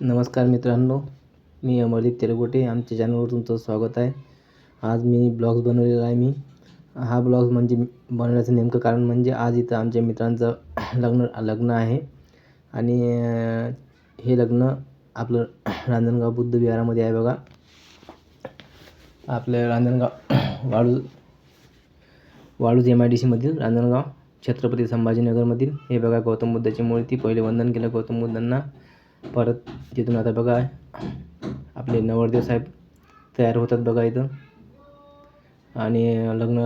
नमस्कार मित्रांनो मी अमरदीप तेलगोटे आमच्या चॅनलवर तुमचं स्वागत आहे. आज मी ब्लॉग्स बनवलेला आहे मी. हा ब्लॉग म्हणजे बनवण्याचं नेमकं कारण म्हणजे आज इथं आमच्या मित्रांचं लग्न लग्न आहे. आणि हे लग्न आपलं रांजणगाव बुद्ध विहारामध्ये आहे बघा. आपलं रांजणगाव वाळू वाळूज एम आय डी सीमधील रांजणगाव छत्रपती संभाजीनगरमधील. हे बघा गौतम बुद्धाची मूर्ती पहिले वंदन केलं गौतम बुद्धांना. परत तिथून आता बघा आपले नवरदेव साहेब तयार होतात बघा इथं. आणि लग्न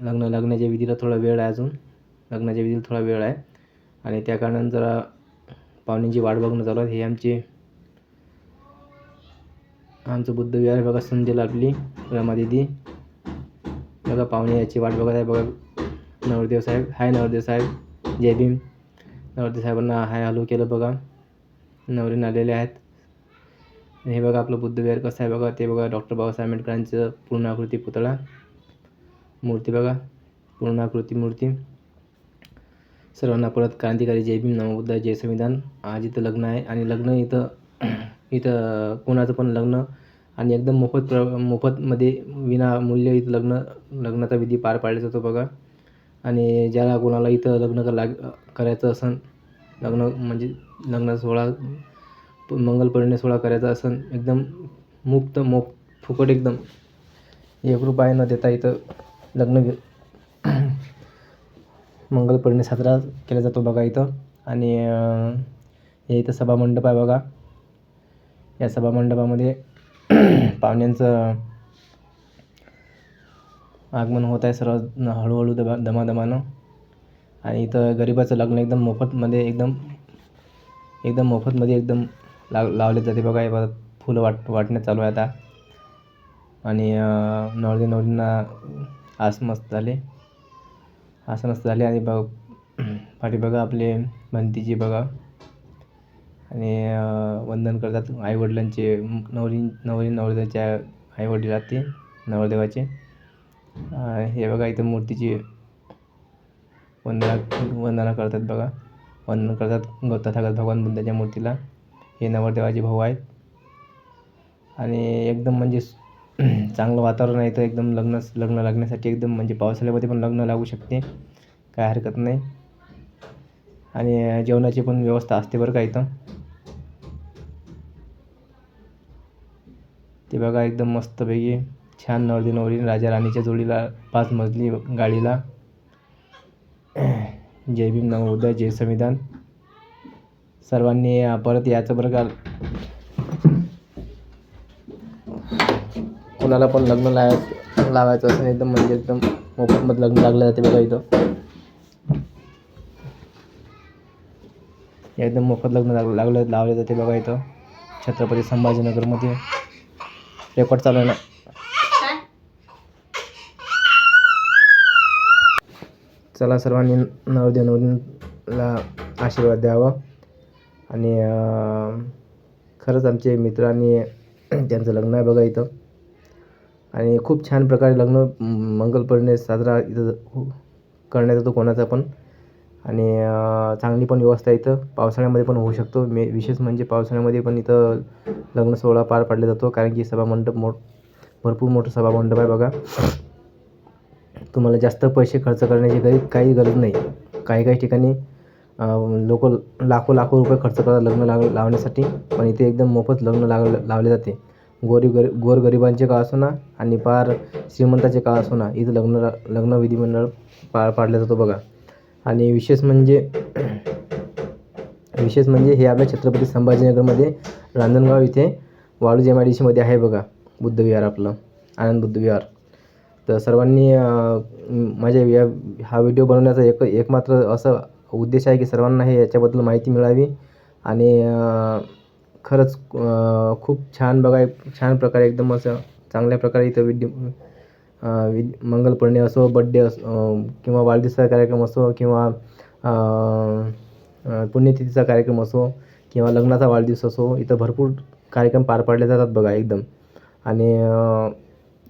लग्न लग्नाच्या विधीला थोडा वेळ आहे अजून. लग्नाच्या विधीला थोडा वेळ आहे. आणि त्या कारणानं जरा पाहुण्यांची वाट बघणं चालू आहे. हे आमचे आमचं बुद्धविहार आहे बघा संजय आपली रमादिदी बघा पाहुणे याची वाट बघत आहे बघा. नवरदेव साहेब हाय नवरदेव साहेब. जय भीम. नवरदेव साहेबांना हाय हॅलो केलं बघा. नवरीन आलेले आहेत. आणि हे बघा आपलं बुद्ध विहार कसं आहे बघा. ते बघा डॉक्टर बाबासाहेब आंबेडकरांचं पूर्णाकृती पुतळा. मूर्ती बघा. पूर्णाकृती मूर्ती. सर्वांना परत क्रांतिकारी जय भीम नमोबुद्ध जय संविधान. आज इथं लग्न आहे आणि लग्न इथं इथं कोणाचं पण लग्न आणि एकदम मोफत प्र मोफतमध्ये विनामूल्य इथं लग्न लग्नाचा विधी पार पाडला जातो बघा. आणि ज्याला कोणाला इथं लग्न लाग करायचं असेल लग्न म्हणजे लग्न सोहळा प- सोहळा करायचा असन एकदम मुक्त मोफ फुकट एकदम. एक रुपया न देता इथं लग्न घे- साजरा केला जातो बघा इथं. आणि हे इथं सभामंडप आहे बघा. या सभामंडपामध्ये पाहुण्यांचं आगमन होत आहे. सर्व हळूहळू दबा दमादमानं आणि इथं गरिबाचं लग्न एकदम मोफतमध्ये एकदम एकदम मोफतमध्ये एकदम लाव लावले जाते. बघा हे बघा फुलं वाट वाटण्यात चालू आहे आता. आणि अं, नवरदेव नवरींना आस मस्त झाले. आस मस्त झाले. आणि बघ पाठी बघा आपले भंतीजी बघा. आणि वंदन करतात आईवडिलांचे. नवरी नवरी नवरदेवाच्या आईवडील आहेत ते नवरदेवाचे. हे बघा इथं मूर्तीची वंदना वंदना करतात बघा. वंदन करतात गौतथागत भगवान बुद्धाच्या मूर्तीला. हे नवरदेवाचे भाऊ आहेत. आणि एकदम म्हणजे चांगलं वातावरण आहे तर एकदम लग्न लग्न लागण्यासाठी एकदम म्हणजे पावसाळ्यामध्ये पण लग्न लागू शकते. काय हरकत नाही. आणि जेवणाची पण व्यवस्था असते बरं का इथं. ते बघा एकदम मस्तपैकी छान नवरदेव नवरी राजा राणीच्या जोडीला पाच मजली गाडीला. जय भीम नवोदय जय संविधान. सर्वांनी परत यायचं बरं का. कोणाला पण लग्न लावायचं लावायचं असं एकदम म्हणजे एकदम मोफतमध्ये लग्न लागलं जाते बघा इथं. एकदम मोफत लग्न लाग लागलं लावले जाते बघा इथं. छत्रपती संभाजीनगरमध्ये. रेकॉर्ड चालू आहे ना. चला सर्वांनी नवरदेव नवरीला आशीर्वाद द्यावा. आणि खरंच आमचे मित्रांनी त्यांचं लग्न आहे बघा इथं. आणि खूप छान प्रकारे लग्न म- साजरा इथं हो, करण्यात येतो कोणाचा पण. आणि चांगली पण व्यवस्था इथं. पावसाळ्यामध्ये पण होऊ शकतो. मे विशेष म्हणजे पावसाळ्यामध्ये पण इथं लग्न सोहळा पार पाडला जातो. कारण की सभामंडप मोठ भरपूर मोठं सभामंडप आहे बघा. तुम्हाला जास्त पैसे खर्च करण्याची गरज काही गरज नाही. काही काही ठिकाणी लोक लाखो लाखो रुपये खर्च करतात लग्न लाव लावण्यासाठी. पण इथे एकदम मोफत लग्न लाग लावले जाते. गोरी गरी गोरगरिबांचे का असो ना आणि पार श्रीमंताचे का असो ना इथं लग्न लग्न विधिमंडळ पार पाडला जातो बघा. आणि विशेष म्हणजे विशेष म्हणजे हे आपल्या छत्रपती संभाजीनगरमध्ये रांजणगाव इथे वाळूज एम आय डी सीमध्ये आहे बघा. बुद्ध विहार आपलं. आनंद बुद्ध विहार तर सर्वांनी माझ्या या हा व्हिडिओ बनवण्याचा एक एकमात्र असं उद्देश आहे की सर्वांना हे याच्याबद्दल माहिती मिळावी आणि खरंच खूप छान बघा छान प्रकारे एकदम असं चांगल्या प्रकारे इथं विद्य अं, विद मंगलपर्णे असो बड्डे असो किंवा वाढदिवसाचा कार्यक्रम असो किंवा पुण्यतिथीचा कार्यक्रम असो किंवा लग्नाचा वाढदिवस असो इथं भरपूर कार्यक्रम पार पाडले जातात बघा एकदम. आणि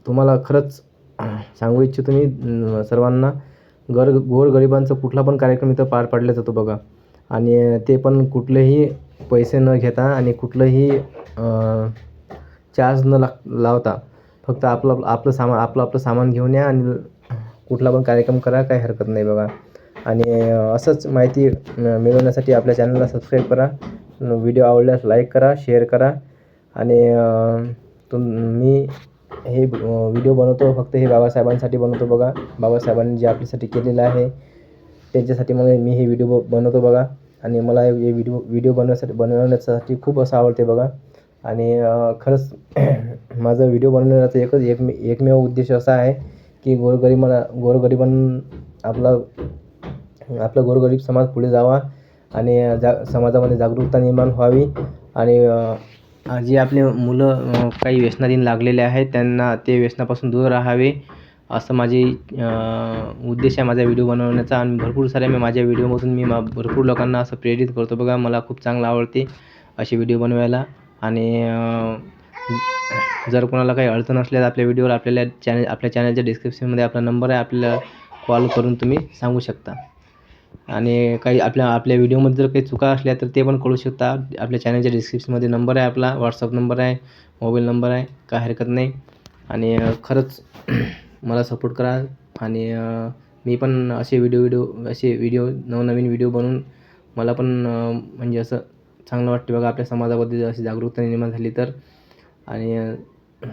तुम्हाला खरंच सांगू इच्छितो मी सर्वांना गर गोरगरिबांचा कुठला पण कार्यक्रम इथं पार पाडला जातो बघा. आणि ते पण कुठलेही पैसे न घेता आणि कुठलंही चार्ज न लाग लावता फक्त आपलं आपलं सामान आपलं आपलं सामान घेऊन या आणि कुठला पण कार्यक्रम करा काही हरकत नाही बघा. आणि असंच माहिती मिळवण्यासाठी आपल्या चॅनलला सबस्क्राईब करा. व्हिडिओ आवडल्यास लाईक करा शेअर करा. आणि तुम मी हे व्हिडिओ बनवतो. फक्त हे बाबासाहेबांसाठी बनवतो बघा. बाबासाहेबांनी जे आपल्यासाठी केलेलं आहे त्यांच्यासाठी मला मी हे व्हिडिओ बनवतो बघा. आणि मला हे व्हिडिओ व्हिडिओ बनवण्यासाठी बनवण्यासाठी खूप असं आवडते बघा. आणि खरंच माझा व्हिडिओ बनवण्याचा एकच एक एकमेव उद्देश असा आहे की गोरगरिबांना गोरगरिबां आपला आपला गोरगरीब समाज पुढे जावा आणि जा समाजामध्ये जागरूकता निर्माण व्हावी. आणि जे आपले मुलं काही व्यसनाधीन लागलेले आहेत त्यांना ते व्यसनापासून दूर राहावे असं माझी उद्देश आहे माझा व्हिडिओ बनवण्याचा. आणि भरपूर साऱ्या मी माझ्या व्हिडिओमधून मी मा भरपूर लोकांना असं प्रेरित करतो. बघा मला खूप चांगलं आवडते असे व्हिडिओ बनवायला. आणि जर कोणाला काही अडचण असल्यास आपल्या व्हिडिओवर आपल्याला चॅनल आपल्या चॅनलच्या डिस्क्रिप्शनमध्ये आपला नंबर आहे. आपल्याला कॉल करून तुम्ही सांगू शकता. आणि काही आपल्या आपल्या व्हिडिओमध्ये जर काही चुका असल्या तर ते पण कळू शकता. आपल्या चॅनलच्या डिस्क्रिप्शनमध्ये नंबर आहे आपला व्हॉट्सअप नंबर आहे मोबाईल नंबर आहे काय हरकत नाही. आणि खरंच मला सपोर्ट करा आणि मी पण असे व्हिडिओ व्हिडिओ असे व्हिडिओ नवनवीन व्हिडिओ बनवून मला पण म्हणजे असं चांगलं वाटते बघा आपल्या समाजाबद्दल अशी जागरूकता निर्माण झाली तर. आणि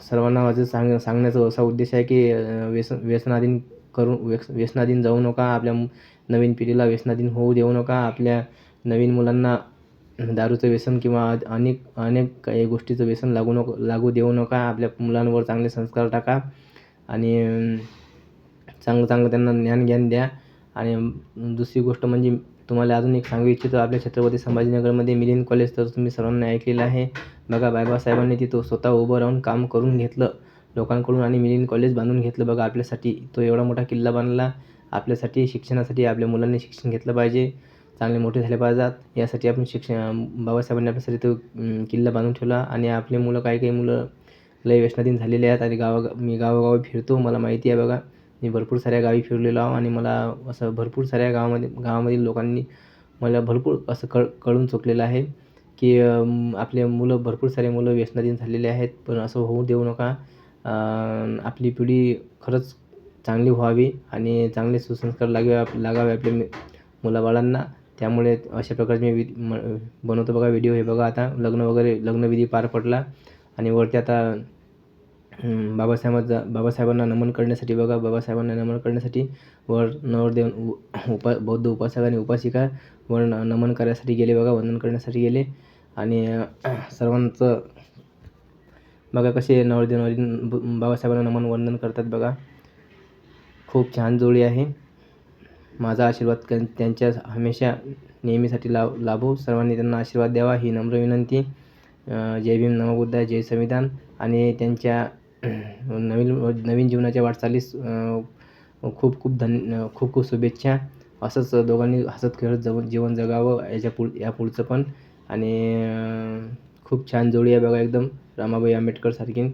सर्वांना माझं सांग सांगण्याचा असा उद्देश आहे की व्यसन व्यसनाधीन करू व्यस व्यसनाधीन जाऊ नका. आपल्या नवीन पिढीला व्यसनाधीन होऊ देऊ नका. आपल्या नवीन मुलांना दारूचं व्यसन किंवा अनेक अनेक काही गोष्टीचं व्यसन लागू नको लागू देऊ नका. आपल्या मुलांवर चांगले संस्कार टाका आणि चांगलं चांगलं त्यांना ज्ञान ज्ञान द्या. आणि दुसरी गोष्ट म्हणजे तुम्हाला अजून एक सांगू इच्छितो. आपल्या छत्रपती संभाजीनगरमध्ये मिलिंद कॉलेज तर तुम्ही सर्वांनी ऐकलेलं आहे. बघा बाबासाहेबांनी तिथं स्वतः उभं राहून काम करून घेतलं. लोकांकडून आणि मिलिंद कॉलेज बांधून घेतलं. बघा आपल्यासाठी तो एवढा मोठा किल्ला बांधला आपल्यासाठी शिक्षणासाठी आपल्या मुलांनी शिक्षण घेतलं पाहिजे. चांगले मोठे झाले पाहिजेत. यासाठी आपण शिक्षण बाबासाहेबांनी आपल्यासाठी तो किल्ला बांधून ठेवला आणि आपले मुलं काही काही मुलं लय व्यसनाधीन झालेले आहेत आणि गावा मी गावोगावी फिरतो. मला माहिती आहे बघा मी भरपूर साऱ्या गावी फिरलेलो आहो आणि मला असं भरपूर साऱ्या गावामध्ये गावामधील लोकांनी मला भरपूर असं कळ कळून चुकलेलं आहे की आपले मुलं भरपूर सारे मुलं व्यसनाधीन झालेले आहेत. पण असं होऊ देऊ नका. आपली पिढी खरंच चांगली व्हावी आणि चांगले सुसंस्कार लागावे लागावे आपल्या मुलाबाळांना. त्यामुळे अशा प्रकारचे मी बनवतो बघा व्हिडिओ हे बघा आता लग्न वगैरे लग्नविधी पार पडला. आणि वरती आता बाबासाहेबांचा बाबासाहेबांना नमन करण्यासाठी बघा. बाबासाहेबांना नमन करण्यासाठी वर नवरदेव उपा बौद्ध उपासक आणि उपासिका वर नमन करण्यासाठी गेले बघा. वंदन करण्यासाठी गेले. आणि सर्वांचं बघा कसे नवरदेव नवरी बाबासाहेबांना नमन वंदन करतात बघा. खूप छान जोडी आहे. माझा आशीर्वाद त्यांच्या हमेशा नेहमीसाठी लाभ लाभो. सर्वांनी त्यांना आशीर्वाद द्यावा ही नम्र विनंती. जय भीम नमो बुद्धाय जय संविधान. आणि त्यांच्या नवीन नवीन जीवनाच्या वाटचालीस खूप खूप धन खूप खूप शुभेच्छा. असंच दोघांनी हसत खेळत जगून जीवन जगावं याच्या पुढ या पुढचं पण. आणि खूप छान जोडी आहे बघा एकदम. रमाबाई आंबेडकरसारखी